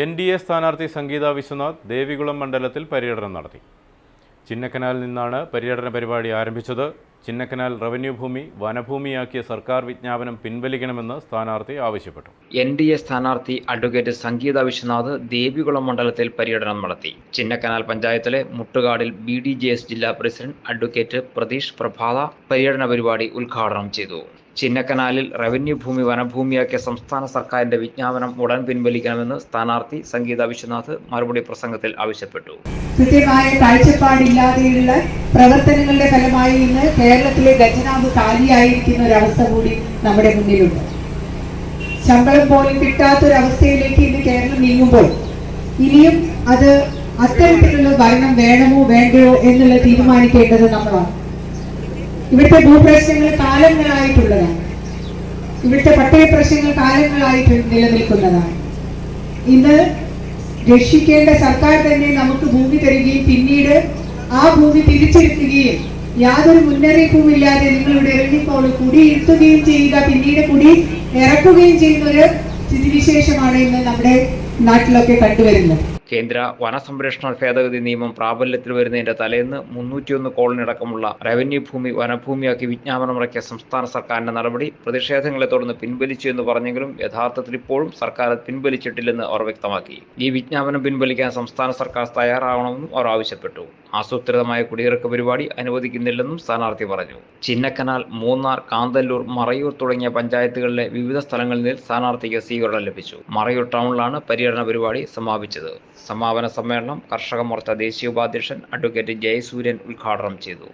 N D A സ്ഥാനാർത്ഥി സംഗീത വിശ്വനാഥ് ദേവികുളം മണ്ഡലത്തിൽ പര്യടനം നടത്തി. ചിന്നക്കനാലിൽ നിന്നാണ് പര്യടന പരിപാടി ആരംഭിച്ചത്. ചിന്നക്കനാൽ റവന്യൂ ഭൂമി വനഭൂമിയാക്കിയ സർക്കാർ വിജ്ഞാപനം പിൻവലിക്കണമെന്ന് സ്ഥാനാർത്ഥി ആവശ്യപ്പെട്ടു. എൻ ഡി എ സ്ഥാനാർത്ഥി അഡ്വക്കേറ്റ് സംഗീത വിശ്വനാഥ് ദേവികുളം മണ്ഡലത്തിൽ പര്യടനം നടത്തി. ചിന്നക്കനാൽ പഞ്ചായത്തിലെ മുട്ടുകാടിൽ ബി ഡി എസ് ജില്ലാ പ്രസിഡന്റ് അഡ്വക്കേറ്റ് പ്രതീഷ് പ്രഭാത പര്യടന പരിപാടി ഉദ്ഘാടനം ചെയ്തു. ചിന്നക്കനാലിൽ റവന്യൂ ഭൂമി വനഭൂമിയാക്കിയ സംസ്ഥാന സർക്കാരിന്റെ വിജ്ഞാപനം ഉടൻ പിൻവലിക്കണമെന്ന് സ്ഥാനാർത്ഥി സംഗീത വിശ്വനാഥ് മറുപടി പ്രസംഗത്തിൽ ആവശ്യപ്പെട്ടു. കൃത്യമായ കാഴ്ചപ്പാടില്ലാതെയുള്ള പ്രവർത്തനങ്ങളുടെ ഫലമായി ഇന്ന് കേരളത്തിലെ ഖജനാവ് കാലിയായിരിക്കുന്ന ഒരവസ്ഥ കൂടി നമ്മുടെ മുന്നിലുണ്ട്. ശമ്പളം പോലും കിട്ടാത്തൊരവസ്ഥയിലേക്ക് ഇന്ന് കേരളം നീങ്ങുമ്പോൾ ഇനിയും അത് അത്തരത്തിലുള്ള ഭരണം വേണമോ വേണ്ടയോ എന്നുള്ള തീരുമാനിക്കേണ്ടത് നമ്മളാണ്. ഇവിടുത്തെ ഭൂപ്രശ്നങ്ങൾ കാലങ്ങളായിട്ടുള്ളതാണ്. ഇവിടുത്തെ പട്ടയ പ്രശ്നങ്ങൾ കാലങ്ങളായിട്ട് നിലനിൽക്കുന്നതാണ്. ഇന്ന് രക്ഷിക്കേണ്ട സർക്കാർ തന്നെ നമുക്ക് ഭൂമി തരികയും പിന്നീട് ആ ഭൂമി തിരിച്ചെടുക്കുകയും യാതൊരു മുന്നറിയിപ്പും ഇല്ലാതെ നിങ്ങളുടെ ഇറങ്ങിപ്പോൾ കുടിയിരുത്തുകയും ചെയ്യുക പിന്നീട് കുടി ഇറക്കുകയും ചെയ്യുന്ന ഒരു സ്ഥിതിവിശേഷമാണ് ഇന്ന് നമ്മുടെ നാട്ടിലൊക്കെ കണ്ടുവരുന്നത്. കേന്ദ്ര വനസംരക്ഷണ ഭേദഗതി നിയമം പ്രാബല്യത്തിൽ വരുന്നതിന്റെ തലേന്ന് മുന്നൂറ്റിയൊന്ന് കോളനി അടക്കമുള്ള റവന്യൂ ഭൂമി വനഭൂമിയാക്കി വിജ്ഞാപനമിറക്കിയ സംസ്ഥാന സർക്കാരിന്റെ നടപടി പ്രതിഷേധങ്ങളെ തുടർന്ന് പിൻവലിച്ചു എന്ന് പറഞ്ഞെങ്കിലും യഥാർത്ഥത്തിൽ ഇപ്പോഴും സർക്കാർ പിൻവലിച്ചിട്ടില്ലെന്ന് അവർ വ്യക്തമാക്കി. ഈ വിജ്ഞാപനം പിൻവലിക്കാൻ സംസ്ഥാന സർക്കാർ തയ്യാറാവണമെന്നും അവർ ആവശ്യപ്പെട്ടു. ആസൂത്രിതമായ കുടിയിറക്ക പരിപാടി അനുവദിക്കുന്നില്ലെന്നും സ്ഥാനാർത്ഥി പറഞ്ഞു. ചിന്നക്കനാൽ മൂന്നാർ കാന്തല്ലൂർ മറയൂർ തുടങ്ങിയ പഞ്ചായത്തുകളിലെ വിവിധ സ്ഥലങ്ങളിൽ സ്ഥാനാർത്ഥിക്ക് സ്വീകരണം ലഭിച്ചു. മറയൂർ ടൗണിലാണ് പര്യടന പരിപാടി സമാപിച്ചത്. സമാപന സമ്മേളനം കർഷക മോർച്ച ദേശീയ ഉപാധ്യക്ഷൻ അഡ്വക്കേറ്റ് ജയസൂര്യൻ ഉദ്ഘാടനം ചെയ്തു.